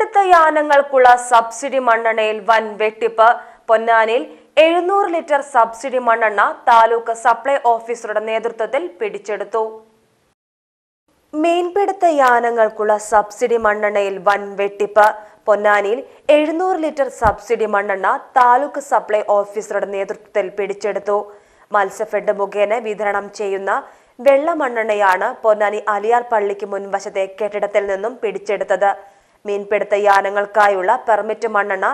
മീൻപിടുത്ത യാനങ്ങൾക്കുള്ള subsidy മണ്ണെണ്ണയിൽ വൻ വെട്ടിപ്പ്. പൊന്നാനിയിൽ എഴുന്നൂറ് ലിറ്റർ സബ്സിഡി മണ്ണെണ്ണ താലൂക്ക് സപ്ലൈ ഓഫീസറുടെ നേതൃത്വത്തിൽ പിടിച്ചെടുത്തു. മീൻപിടുത്ത യാനങ്ങൾക്കുള്ള സബ്സിഡി മണ്ണെണ്ണയിൽ വൻ വെട്ടിപ്പ്. പൊന്നാനിയിൽ എഴുന്നൂറ് ലിറ്റർ സബ്സിഡി മണ്ണെണ്ണ താലൂക്ക് സപ്ലൈ ഓഫീസറുടെ നേതൃത്വത്തിൽ പിടിച്ചെടുത്തു. മത്സ്യഫെഡ് മുഖേന വിതരണം ചെയ്യുന്ന വെള്ള മണ്ണെണ്ണയാണ് പൊന്നാനി അലിയാർ പള്ളിക്ക് മുൻവശത്തെ കെട്ടിടത്തിൽ നിന്നും പിടിച്ചെടുത്തത്. മീൻപിടുത്ത യാനങ്ങൾക്കായുള്ള പെർമിറ്റ് മണ്ണെണ്ണ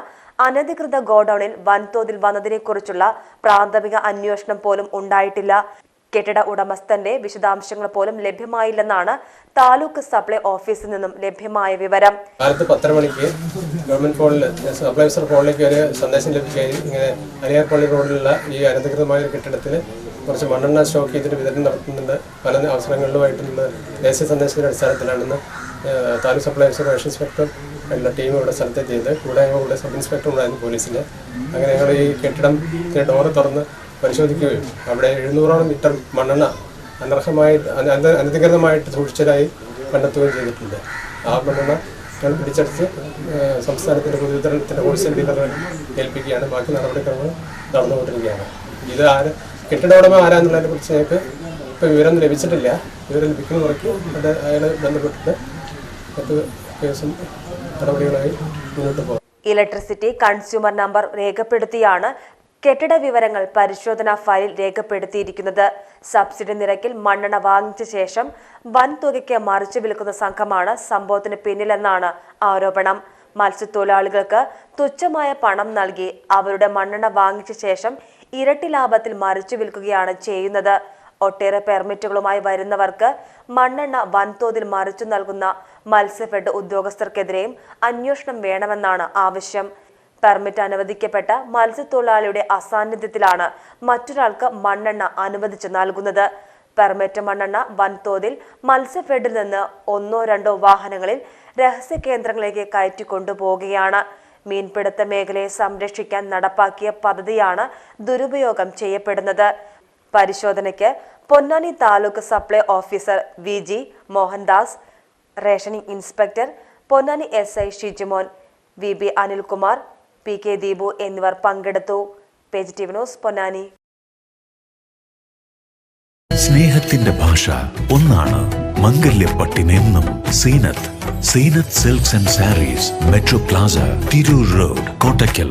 അനധികൃത ഗോഡൌണിൽ വൻതോതിൽ വന്നതിനെക്കുറിച്ചുള്ള പ്രാഥമിക അന്വേഷണം പോലും ഉണ്ടായിട്ടില്ല. കെട്ടിട ഉടമസ്ഥന്റെ വിശദാംശങ്ങൾ പോലും ലഭ്യമായില്ലെന്നാണ് താലൂക്ക് സപ്ലൈ ഓഫീസിൽ നിന്നും ലഭ്യമായ വിവരം. മണിക്ക് ഗവൺമെന്റ് ഫോണിൽ സപ്ലൈ ഫോണിലേക്ക് ഒരു സന്ദേശം ലഭിക്കുകയും ഇങ്ങനെ അരിയാർപ്പള്ളി റോഡിലുള്ള ഈ അനധികൃതമായ ഒരു കെട്ടിടത്തിൽ കുറച്ച് മണ്ണെണ്ണ സ്റ്റോക്ക് ചെയ്തിട്ട് വിതരണം നടത്തുന്നുണ്ട്. പല അവസരങ്ങളിലുമായിട്ട് ദേശീയ സന്ദേശത്തിന്റെ അടിസ്ഥാനത്തിലാണെന്ന് താലൂക്ക് സപ്ലൈ റേഷൻ ഇൻസ്പെക്ടർ എല്ലാ ടീമും ഇവിടെ സ്ഥലത്തെത്തിയത്. കൂടെ ഞങ്ങളുടെ സബ് ഇൻസ്പെക്ടർ ഉണ്ടായിരുന്നു പോലീസിന്റെ അങ്ങനെ ഞങ്ങൾ ഈ കെട്ടിടത്തിന് ഡോറ് തുറന്ന് പരിശോധിക്കുകയും അവിടെ എഴുന്നൂറോളം ലിറ്റർ മണ്ണെണ്ണ അനർഹമായിട്ട് അന- അന- അനധികൃതമായിട്ട് സൂക്ഷിച്ചതായി കണ്ടെത്തുകയും ചെയ്തിട്ടുണ്ട്. ആ മണ്ണെണ്ണ ഞങ്ങൾ പിടിച്ചെടുത്ത് സംസ്ഥാനത്തിന്റെ പൊതുവിതരണത്തിന്റെ ഹോൾസെയിൽ ഡീലറെ ഏൽപ്പിക്കുകയാണ്. ബാക്കി നടപടിക്രമങ്ങൾ നടന്നുകൊണ്ടിരിക്കുകയാണ്. ഇത് ആര് കെട്ടിട ഉടമ ആരാന്നുള്ളതിനെ കുറിച്ച് ഞങ്ങൾക്ക് ഇപ്പോൾ വിവരം ലഭിച്ചിട്ടില്ല. വിവരം ലഭിക്കുന്ന മുറയ്ക്ക് അത് അയാൾ ബന്ധപ്പെട്ടിട്ട് ഇലക്ട്രിസിറ്റി കൺസ്യൂമർ നമ്പർ രേഖപ്പെടുത്തിയാണ് കെട്ടിട വിവരങ്ങൾ പരിശോധനാ ഫയലിൽ രേഖപ്പെടുത്തിയിരിക്കുന്നത്. സബ്സിഡി നിരക്കിൽ മണ്ണെണ്ണ വാങ്ങിച്ച ശേഷം വൻതുകയ്ക്ക് മറിച്ചു വിൽക്കുന്ന സംഘമാണ് സംഭവത്തിന് പിന്നിലെന്നാണ് ആരോപണം. മത്സ്യത്തൊഴിലാളികൾക്ക് തുച്ഛമായ പണം നൽകി അവരുടെ മണ്ണെണ്ണ വാങ്ങിച്ച ശേഷം ഇരട്ടി ലാഭത്തിൽ മറിച്ചു വിൽക്കുകയാണ് ചെയ്യുന്നത്. ഒട്ടേറെ പെർമിറ്റുകളുമായി വരുന്നവർക്ക് മണ്ണെണ്ണ വൻതോതിൽ മറിച്ചു നൽകുന്ന മത്സ്യഫെഡ് ഉദ്യോഗസ്ഥർക്കെതിരെയും അന്വേഷണം വേണമെന്നാണ് ആവശ്യം. പെർമിറ്റ് അനുവദിക്കപ്പെട്ട മത്സ്യത്തൊഴിലാളിയുടെ അസാന്നിധ്യത്തിലാണ് മറ്റൊരാൾക്ക് മണ്ണെണ്ണ അനുവദിച്ചു നൽകുന്നത്. പെർമിറ്റ് മണ്ണെണ്ണ വൻതോതിൽ മത്സ്യഫെഡിൽ നിന്ന് ഒന്നോ രണ്ടോ വാഹനങ്ങളിൽ രഹസ്യ കേന്ദ്രങ്ങളിലേക്ക് കയറ്റിക്കൊണ്ടുപോവുകയാണ്. മീൻപിടുത്ത മേഖലയെ സംരക്ഷിക്കാൻ നടപ്പാക്കിയ പദ്ധതിയാണ് ദുരുപയോഗം ചെയ്യപ്പെടുന്നത്. പരിശോധനയ്ക്ക് Ponnani taluk supply officer V G Mohandas rationing inspector Ponnani S I Shijumon V B Anilkumar P K Deepu എന്നിവർ പങ്കെടുത്തു. Page T news Ponnani. സ്നേഹത്തിന്റെ ഭാഷ ഒന്നാണ് മംഗല്യപ്പട്ടിനെന്നും Seenath. Seenath silks and saris metro plaza Tirur road Kottakkal.